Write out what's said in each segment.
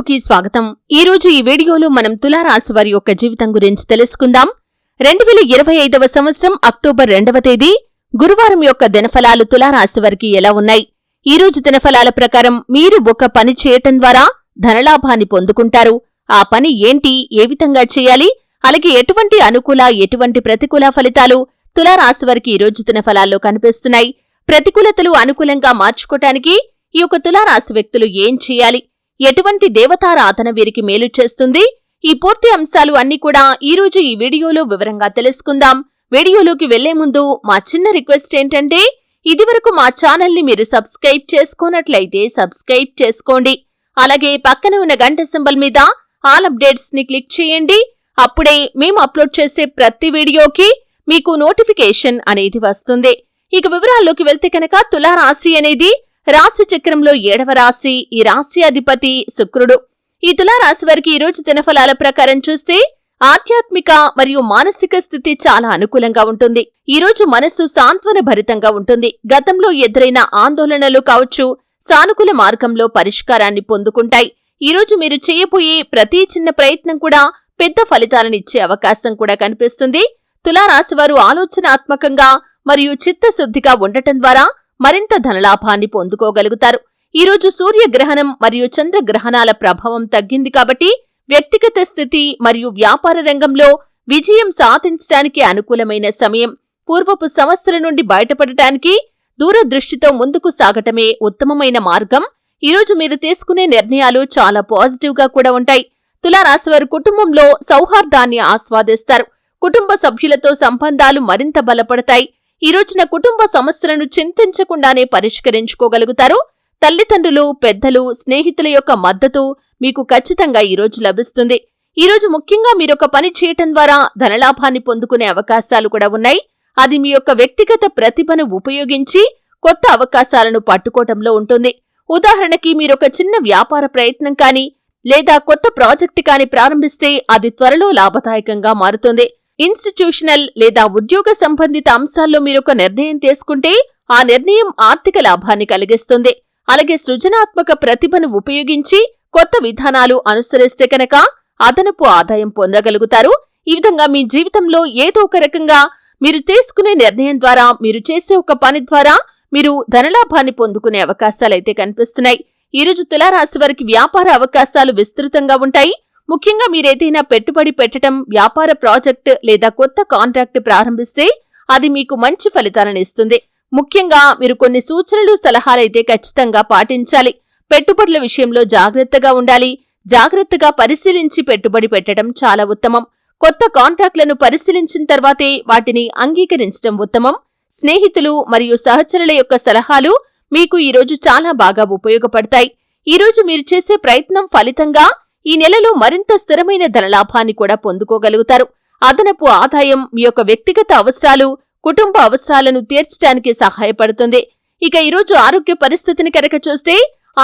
వీడియోకి స్వాగతం. ఈ రోజు ఈ వీడియోలో మనం తులారాశి వారి యొక్క జీవితం గురించి తెలుసుకుందాం. రెండు వేల ఇరవై ఐదవ సంవత్సరం అక్టోబర్ రెండవ తేదీ. గురువారం యొక్క దినఫలాలు తులారాశి వారికి ఎలా ఉన్నాయి? ఈ రోజు దినఫలాల ప్రకారం మీరు ఒక పని చేయటం ద్వారా ధనలాభాన్ని పొందుకుంటారు. ఆ పని ఏంటి? ఏ విధంగా చేయాలి? అలాగే ఎటువంటి అనుకూల ఎటువంటి ప్రతికూల ఫలితాలు తులారాశి వారికి ఈ రోజు దినఫలాల్లో కనిపిస్తున్నాయి? ప్రతికూలతలు అనుకూలంగా మార్చుకోటానికి ఈ యొక్క తులారాశి వ్యక్తులు ఏం చేయాలి? ఎటువంటి దేవతారాధన వీరికి మేలు చేస్తుంది? ఈ పూర్తి అంశాలు అన్ని కూడా ఈ రోజు ఈ వీడియోలో వివరంగా తెలుసుకుందాం. వీడియోలోకి వెళ్ళే ముందు మా చిన్న రిక్వెస్ట్ ఏంటంటే ఇదివరకు మా ఛానల్ని మీరు సబ్స్క్రైబ్ చేసుకున్నట్లయితే సబ్స్క్రైబ్ చేసుకోండి. అలాగే పక్కన ఉన్న గంట సింబల్ మీద ఆల్ అప్డేట్స్ని క్లిక్ చేయండి. అప్పుడే మేము అప్లోడ్ చేసే ప్రతి వీడియోకి మీకు నోటిఫికేషన్ అనేది వస్తుంది. ఇక వివరాల్లోకి వెళ్తే కనుక తులారాశి అనేది రాశి చక్రంలో ఏడవ రాశి ఈ రాశి అధిపతి శుక్రుడు. ఈ తులారాశి వారికి ఈరోజు దినఫలాల ప్రకారం చూస్తే ఆధ్యాత్మిక మరియు మానసిక స్థితి చాలా అనుకూలంగా ఉంటుంది. ఈరోజు మనస్సు సాంత్వన భరితంగా ఉంటుంది. గతంలో ఎదురైన ఆందోళనలు కావచ్చు సానుకూల మార్గంలో పరిష్కారాన్ని పొందుకుంటాయి. ఈరోజు మీరు చేయబోయే ప్రతి చిన్న ప్రయత్నం కూడా పెద్ద ఫలితాలనిచ్చే అవకాశం కూడా కనిపిస్తుంది. తులారాశి వారు ఆలోచనాత్మకంగా మరియు చిత్తశుద్ధిగా ఉండటం ద్వారా మరింత ధనలాభాన్ని పొందుకోగలుగుతారు. ఈరోజు సూర్యగ్రహణం మరియు చంద్రగ్రహణాల ప్రభావం తగ్గింది కాబట్టి వ్యక్తిగత స్థితి మరియు వ్యాపార రంగంలో విజయం సాధించడానికి అనుకూలమైన సమయం. పూర్వపు సమస్యల నుండి బయటపడటానికి దూరదృష్టితో ముందుకు సాగటమే ఉత్తమమైన మార్గం. ఈరోజు మీరు తీసుకునే నిర్ణయాలు చాలా పాజిటివ్గా కూడా ఉంటాయి. తులారాశివారు కుటుంబంలో సౌహార్దాన్ని ఆస్వాదిస్తారు. కుటుంబ సభ్యులతో సంబంధాలు మరింత బలపడతాయి. ఈ రోజున కుటుంబ సమస్యలను చింతించకుండానే పరిష్కరించుకోగలుగుతారు. తల్లిదండ్రులు పెద్దలు స్నేహితుల యొక్క మద్దతు మీకు ఖచ్చితంగా ఈరోజు లభిస్తుంది. ఈరోజు ముఖ్యంగా మీరొక పని చేయటం ద్వారా ధనలాభాన్ని పొందుకునే అవకాశాలు కూడా ఉన్నాయి. అది మీ యొక్క వ్యక్తిగత ప్రతిభను ఉపయోగించి కొత్త అవకాశాలను పట్టుకోవటంలో ఉంటుంది. ఉదాహరణకి మీరొక చిన్న వ్యాపార ప్రయత్నం కానీ లేదా కొత్త ప్రాజెక్టు కానీ ప్రారంభిస్తే అది త్వరలో లాభదాయకంగా మారుతుంది. ఇన్స్టిట్యూషనల్ లేదా ఉద్యోగ సంబంధిత అంశాల్లో మీరొక నిర్ణయం తీసుకుంటే ఆ నిర్ణయం ఆర్థిక లాభాన్ని కలిగిస్తుంది. అలాగే సృజనాత్మక ప్రతిభను ఉపయోగించి కొత్త విధానాలు అనుసరిస్తే కనుక అదనపు ఆదాయం పొందగలుగుతారు. ఈ విధంగా మీ జీవితంలో ఏదో ఒక రకంగా మీరు తీసుకునే నిర్ణయం ద్వారా మీరు చేసే ఒక పని ద్వారా మీరు ధనలాభాన్ని పొందుకునే అవకాశాలైతే కనిపిస్తున్నాయి. ఈ రోజు తులారాశి వారికి వ్యాపార అవకాశాలు విస్తృతంగా ఉంటాయి. ముఖ్యంగా మీరేదైనా పెట్టుబడి పెట్టడం వ్యాపార ప్రాజెక్ట్ లేదా కొత్త కాంట్రాక్ట్ ప్రారంభిస్తే అది మీకు మంచి ఫలితాలను ఇస్తుంది. ముఖ్యంగా మీరు కొన్ని సూచనలు సలహాలైతే ఖచ్చితంగా పాటించాలి. పెట్టుబడుల విషయంలో జాగ్రత్తగా ఉండాలి. జాగ్రత్తగా పరిశీలించి పెట్టుబడి పెట్టడం చాలా ఉత్తమం. కొత్త కాంట్రాక్ట్లను పరిశీలించిన తర్వాతే వాటిని అంగీకరించడం ఉత్తమం. స్నేహితులు మరియు సహచరుల యొక్క సలహాలు మీకు ఈరోజు చాలా బాగా ఉపయోగపడతాయి. ఈరోజు మీరు చేసే ప్రయత్నం ఫలితంగా ఈ నెలలో మరింత స్థిరమైన ధనలాభాన్ని కూడా పొందుకోగలుగుతారు. అదనపు ఆదాయం మీ యొక్క వ్యక్తిగత అవసరాలు కుటుంబ అవసరాలను తీర్చడానికి సహాయపడుతుంది. ఇక ఈరోజు ఆరోగ్య పరిస్థితిని కనుక చూస్తే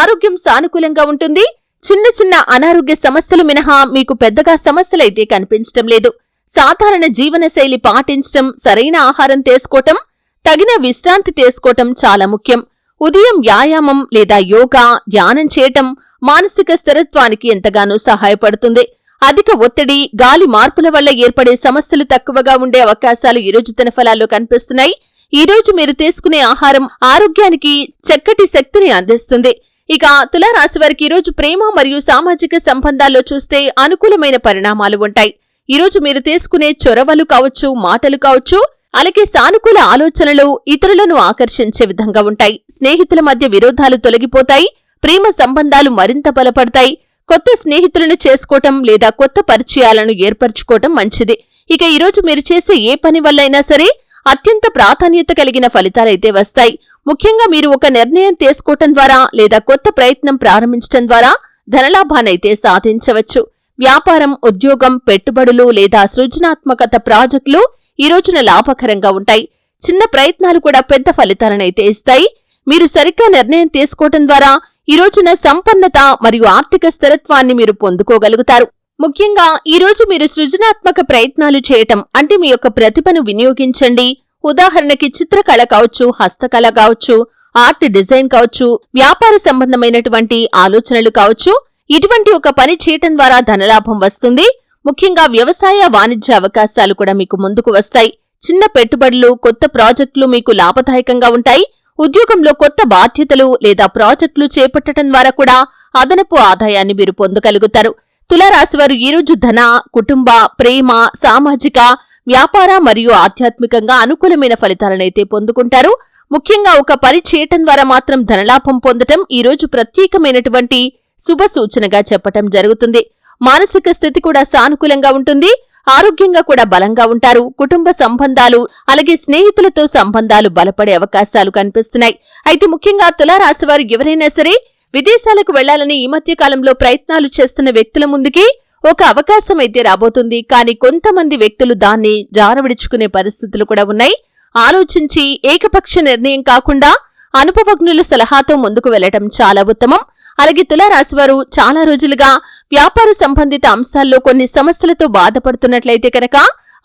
ఆరోగ్యం సానుకూలంగా ఉంటుంది. చిన్న చిన్న అనారోగ్య సమస్యలు మినహా మీకు పెద్దగా సమస్యలైతే కనిపించటం లేదు. సాధారణ జీవనశైలి పాటించటం సరైన ఆహారం తీసుకోవటం తగిన విశ్రాంతి తీసుకోవటం చాలా ముఖ్యం. ఉదయం వ్యాయామం లేదా యోగా ధ్యానం చేయటం మానసిక స్థిరత్వానికి ఎంతగానో సహాయపడుతుంది. అధిక ఒత్తిడి గాలి మార్పుల వల్ల ఏర్పడే సమస్యలు తక్కువగా ఉండే అవకాశాలు ఈరోజు రోజు ఫలాల్లో కనిపిస్తున్నాయి. ఈ రోజు మీరు తీసుకునే ఆహారం ఆరోగ్యానికి చక్కటి శక్తిని అందిస్తుంది. ఇక తులారాశి వారికి ఈరోజు ప్రేమ మరియు సామాజిక సంబంధాల్లో చూస్తే అనుకూలమైన పరిణామాలు ఉంటాయి. ఈరోజు మీరు తీసుకునే చొరవలు కావచ్చు మాటలు కావచ్చు అలాగే సానుకూల ఆలోచనలు ఇతరులను ఆకర్షించే విధంగా ఉంటాయి. స్నేహితుల మధ్య విరోధాలు తొలగిపోతాయి. ప్రేమ సంబంధాలు మరింత బలపడతాయి. కొత్త స్నేహితులను చేసుకోవటం లేదా కొత్త పరిచయాలను ఏర్పరచుకోవటం మంచిది. ఇక ఈరోజు మీరు చేసే ఏ పని వల్లైనా సరే అత్యంత ప్రాధాన్యత కలిగిన ఫలితాలైతే వస్తాయి. ముఖ్యంగా మీరు ఒక నిర్ణయం తీసుకోవటం ద్వారా లేదా కొత్త ప్రయత్నం ప్రారంభించటం ద్వారా ధనలాభానైతే సాధించవచ్చు. వ్యాపారం ఉద్యోగం పెట్టుబడులు లేదా సృజనాత్మకత ప్రాజెక్టులు ఈ రోజున లాభకరంగా ఉంటాయి. చిన్న ప్రయత్నాలు కూడా పెద్ద ఫలితాలనైతే ఇస్తాయి. మీరు సరిగ్గా నిర్ణయం తీసుకోవటం ద్వారా ఈ రోజున సంపన్నత మరియు ఆర్థిక స్థిరత్వాన్ని మీరు పొందుకోగలుగుతారు. ముఖ్యంగా ఈ రోజు మీరు సృజనాత్మక ప్రయత్నాలు చేయటం అంటే మీ యొక్క ప్రతిభను వినియోగించండి. ఉదాహరణకి చిత్రకళ కావచ్చు హస్తకళ కావచ్చు ఆర్ట్ డిజైన్ కావచ్చు వ్యాపార సంబంధమైనటువంటి ఆలోచనలు కావచ్చు. ఇటువంటి ఒక పని చేయటం ద్వారా ధనలాభం వస్తుంది. ముఖ్యంగా వ్యవసాయ వాణిజ్య అవకాశాలు కూడా మీకు ముందుకు వస్తాయి. చిన్న పెట్టుబడులు కొత్త ప్రాజెక్టులు మీకు లాభదాయకంగా ఉంటాయి. ఉద్యోగంలో కొత్త బాధ్యతలు లేదా ప్రాజెక్టులు చేపట్టడం ద్వారా కూడా అదనపు ఆదాయాన్ని మీరు పొందగలుగుతారు. తులారాశివారు ఈరోజు ధన కుటుంబ ప్రేమ సామాజిక వ్యాపార మరియు ఆధ్యాత్మికంగా అనుకూలమైన ఫలితాలనైతే పొందుకుంటారు. ముఖ్యంగా ఒక పని చేయటం ద్వారా మాత్రం ధనలాభం పొందటం ఈరోజు ప్రత్యేకమైనటువంటి శుభ సూచనగా చెప్పటం జరుగుతుంది. మానసిక స్థితి కూడా సానుకూలంగా ఉంటుంది. ఆరోగ్యంగా కూడా బలంగా ఉంటారు. కుటుంబ సంబంధాలు అలాగే స్నేహితులతో సంబంధాలు బలపడే అవకాశాలు కనిపిస్తున్నాయి. అయితే ముఖ్యంగా తులారాశివారు ఎవరైనా సరే విదేశాలకు వెళ్ళాలని ఈ మధ్య కాలంలో ప్రయత్నాలు చేస్తున్న వ్యక్తుల ముందుకి ఒక అవకాశం అయితే రాబోతుంది. కానీ కొంతమంది వ్యక్తులు దాన్ని జారవిడుచుకునే పరిస్థితులు కూడా ఉన్నాయి. ఆలోచించి ఏకపక్ష నిర్ణయం కాకుండా అనుభవజ్ఞుల సలహాతో ముందుకు వెళ్ళటం చాలా ఉత్తమం. అలాగే తులారాశివారు చాలా రోజులుగా వ్యాపార సంబంధిత అంశాల్లో కొన్ని సమస్యలతో బాధపడుతున్నట్లయితే కనుక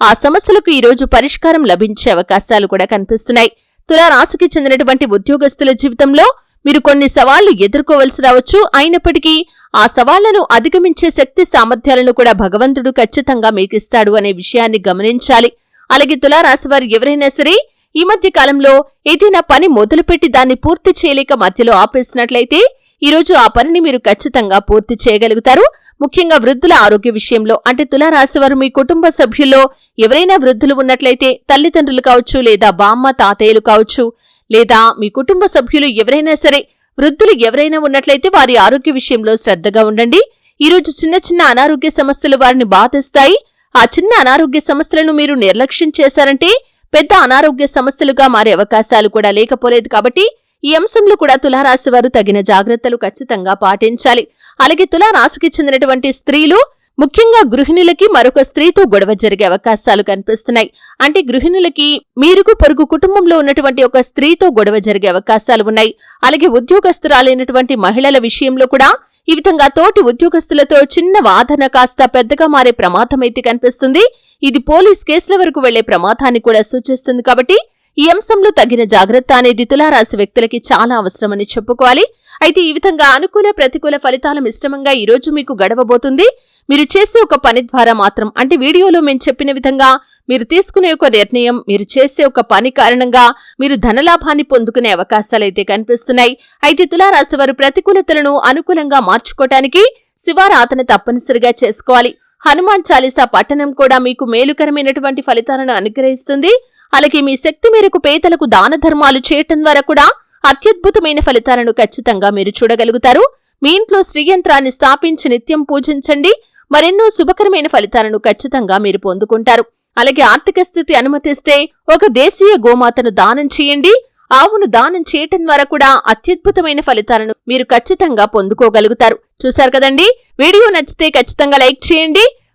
ఆ సమస్యలకు ఈరోజు పరిష్కారం లభించే అవకాశాలు కూడా కనిపిస్తున్నాయి. తులారాశికి చెందినటువంటి ఉద్యోగస్తుల జీవితంలో మీరు కొన్ని సవాళ్ళు ఎదుర్కోవలసి రావచ్చు. అయినప్పటికీ ఆ సవాళ్ళను అధిగమించే శక్తి సామర్థ్యాలను కూడా భగవంతుడు ఖచ్చితంగా మీకిస్తాడు అనే విషయాన్ని గమనించాలి. అలాగే తులారాశివారు ఎవరైనా సరే ఈ మధ్య కాలంలో ఏదైనా పని మొదలుపెట్టి దాన్ని పూర్తి చేయలేక మధ్యలో ఆపేసినట్లయితే ఈరోజు ఆ పనిని మీరు ఖచ్చితంగా పూర్తి చేయగలుగుతారు. ముఖ్యంగా వృద్ధుల ఆరోగ్య విషయంలో అంటే తులారాశివారు మీ కుటుంబ సభ్యుల్లో ఎవరైనా వృద్ధులు ఉన్నట్లయితే తల్లిదండ్రులు కావచ్చు లేదా బామ్మ తాతయ్యలు కావచ్చు లేదా మీ కుటుంబ సభ్యులు ఎవరైనా సరే వృద్ధులు ఎవరైనా ఉన్నట్లయితే వారి ఆరోగ్య విషయంలో శ్రద్ధగా ఉండండి. ఈరోజు చిన్న చిన్న అనారోగ్య సమస్యలు వారిని బాధిస్తాయి. ఆ చిన్న అనారోగ్య సమస్యలను మీరు నిర్లక్ష్యం చేశారంటే పెద్ద అనారోగ్య సమస్యలుగా మారే అవకాశాలు కూడా లేకపోలేదు కాబట్టి ఈ అంశంలో కూడా తులారాశి వారు తగిన జాగ్రత్తలు ఖచ్చితంగా పాటించాలి. అలాగే తులారాశికి చెందినటువంటి స్త్రీలు ముఖ్యంగా గృహిణులకి మరొక స్త్రీతో గొడవ జరిగే అవకాశాలు కనిపిస్తున్నాయి. అంటే గృహిణులకి మీరుకు పొరుగు కుటుంబంలో ఉన్నటువంటి ఒక స్త్రీతో గొడవ జరిగే అవకాశాలు ఉన్నాయి. అలాగే ఉద్యోగస్తురాలైనటువంటి మహిళల విషయంలో కూడా ఈ విధంగా తోటి ఉద్యోగస్తులతో చిన్న వాదన కాస్త పెద్దగా మారే ప్రమాదం అయితే కనిపిస్తుంది. ఇది పోలీస్ కేసుల వరకు వెళ్ళే ప్రమాదాన్ని కూడా సూచిస్తుంది కాబట్టి ఈ అంశంలో తగిన జాగ్రత్త అనేది తులారాశి వ్యక్తులకి చాలా అవసరమని చెప్పుకోవాలి. అయితే ఈ విధంగా అనుకూల ప్రతికూల ఫలితాల మిశ్రమంగా ఈరోజు మీకు గడవబోతుంది. మీరు చేసే ఒక పని ద్వారా మాత్రం అంటే వీడియోలో మేము చెప్పిన విధంగా మీరు తీసుకునే ఒక నిర్ణయం మీరు చేసే ఒక పని కారణంగా మీరు ధనలాభాన్ని పొందుకునే అవకాశాలైతే కనిపిస్తున్నాయి. అయితే తులారాశి వారు ప్రతికూలతలను అనుకూలంగా మార్చుకోవటానికి శివారాధన తప్పనిసరిగా చేసుకోవాలి. హనుమాన్ చాలీసా పట్టణం కూడా మీకు మేలుకరమైనటువంటి ఫలితాలను అనుగ్రహిస్తుంది. అలాగే మీ శక్తి మేరకు పేదలకు దాన ధర్మాలు చేయటం ద్వారా కూడా అత్యద్భుతమైన ఫలితాలను ఖచ్చితంగా మీరు చూడగలుగుతారు. మీ ఇంట్లో శ్రీయంత్రాన్ని స్థాపించి నిత్యం పూజించండి. మరెన్నో శుభకరమైన ఫలితాలను ఖచ్చితంగా మీరు పొందుకుంటారు. అలాగే ఆర్థిక స్థితి అనుమతిస్తే ఒక దేశీయ గోమాతను దానం చేయండి. ఆవును దానం చేయటం ద్వారా కూడా అత్యద్భుతమైన ఫలితాలను మీరు ఖచ్చితంగా పొందుకోగలుగుతారు. చూశారు కదండి? వీడియో నచ్చితే ఖచ్చితంగా లైక్ చేయండి.